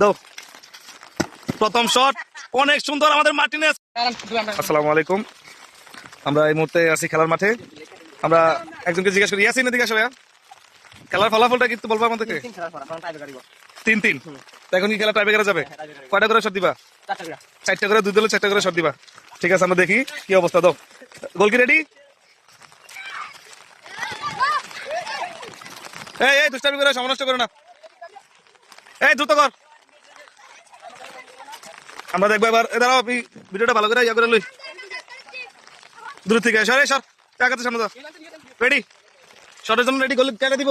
দাও। প্রথম শট অনেক সুন্দর আমাদের মার্টিনেস। আসসালামু আলাইকুম। আমরা এই মুহূর্তে আছি খেলার মাঠে। আমরা একজনকে জিজ্ঞাসা করি ইয়াসিন এদিকে আসো ভাইয়া। খেলার ফলাফলটা কিন্তু বলব আমাদেরকে? তিন তিন এখন কি খেলা টাইব্রেকারে যাবে? কয়টা করে শট দিবা? চারটা করে। দুই দলে চারটা করে শট দিবা। ঠিক আছে আমরা দেখি কি অবস্থা দাও। গোল কি রেডি এই এই দুষ্টামি করে সমনষ্ট করে না। এই দ্রুত কর। আমরা দেখব এবার। এ, দাঁড়াও, আপনি ভিডিওটা ভালো করে ইয়া করে লই। দূর থেকে সরে সর টাকাতে সামনে দাও। রেডি শটের জন্য রেডি করলে টাকা দিব।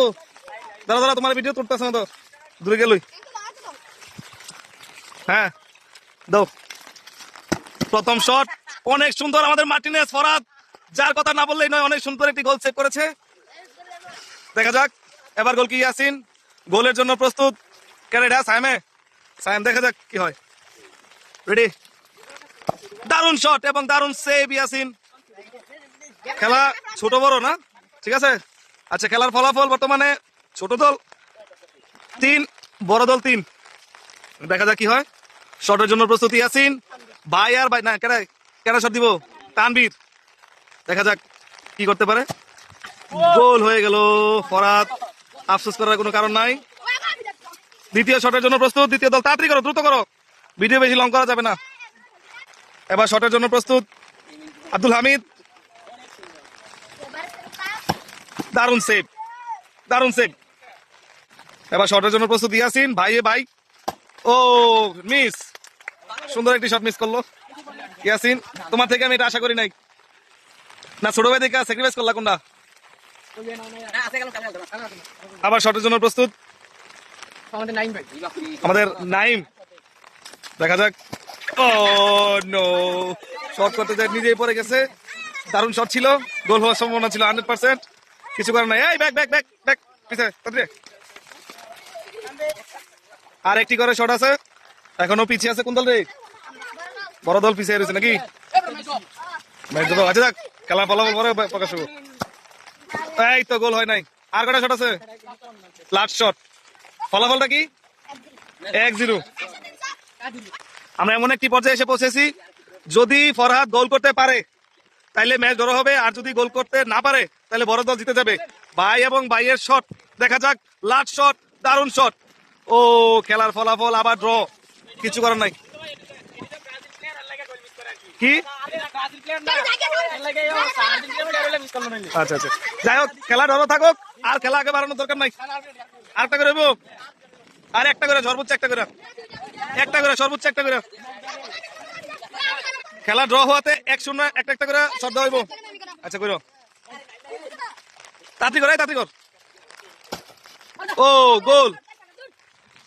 দাঁড়া দাঁড়া তোমার ভিডিও তুলতেছে না তো? দূরে গেলই হ্যাঁ দাও। প্রথম শট অনেক সুন্দর আমাদের মার্টিনেস, ফরাদ। যার কথা না বললেই নয়, অনেক সুন্দর একটি গোল সেভ করেছে। দেখা যাক। এবার গোল কি, ইয়াসিন? গোলের জন্য প্রস্তুত। ক্যারেডা সাইমে? সাইম, দেখা যাক কি হয়। রেডি দারুণ শট এবং দারুণ সেভ ইয়াসিন খেলা ছোট বড় না? ঠিক আছে? আচ্ছা খেলার ফলাফল বর্তমানে ছোট দল তিন, বড় দল তিন। দেখা যাক কি হয়। শটের জন্য প্রস্তুতি ইয়াসিন ভাই আর ভাই না কেন কেন শট দিব? তানবীর দেখা যাক কি করতে পারে। গোল হয়ে গেল। ফরাত আফসোস করার কোনো কারণ নাই। দ্বিতীয় শটের জন্য প্রস্তুত। দ্বিতীয় দল তাড়াতাড়ি করো, দ্রুত করো। ভিডিও বেশি লং করা যাবে না। এবার শটের জন্য প্রস্তুত আব্দুল হামিদ। দারুণ সেভ দারুণ সেভ এবার শটের জন্য প্রস্তুত ইয়াসিন ভাই এ ভাই। ও মিস সুন্দর একটি শট মিস করল। ইয়াসিন তোমার থেকে আমি এটা আশা করি নাই। না ছোট ভাই দেখে স্যাক্রিফাইস করলা কোনটা? আবার শটের জন্য প্রস্তুত। আমাদের নাইম। দেখা যাক। ও নো শট করতে যায় নিজেই পড়ে গেছে। দারুণ শট ছিল। গোল হওয়ার সম্ভাবনা ছিল হান্ড্রেড পার্সেন্ট কিছু করার নাই। এই ব্যাক ব্যাক ব্যাক ব্যাক পিছে। আর একটি করে শট আছে। এখনও পিছিয়ে আছে কোন দল রে? বড় দল পিছিয়ে রয়েছে নাকি? আচ্ছা যাক খেলা ফলাফল পরে প্রকাশ এই তো গোল হয় নাই। আর কটা শট আছে? লাস্ট শট ফলাফলটা কি? এক জিরো। আমরা এমন একটি পর্যায়ে এসে পৌঁছেছি, যদি ফরহাদ গোল করতে পারে, তাইলে ম্যাচ ড্র হবে। আর যদি গোল করতে না পারে তাহলে বড় দল জিতে যাবে। ভাই এবং ভাইয়ের শট, দেখা যাক, লাস্ট শট, দারুণ শট। ও, খেলার ফলাফল আবার ড্র কিছু করার নাই। কি? আচ্ছা আচ্ছা। যাই হোক, খেলা ডর থাকুক, আর খেলা আগে বাড়ানোর দরকার নাই। আর একটা করে? আর একটা করে, সর্বোচ্চ একটা করে। একটা করে, সর্বোচ্চ একটা করে। খেলা ড্র হওয়াতে এক শূন্য, একটা একটা করে শ্রদ্ধা হইব। আচ্ছা করো। তাঁতি কর তাড়াতাড়ি কর। ও, গোল।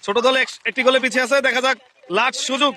ছোট দল একটি গোলে পিছিয়ে আছে, দেখা যাক। লাস্ট সুযোগ।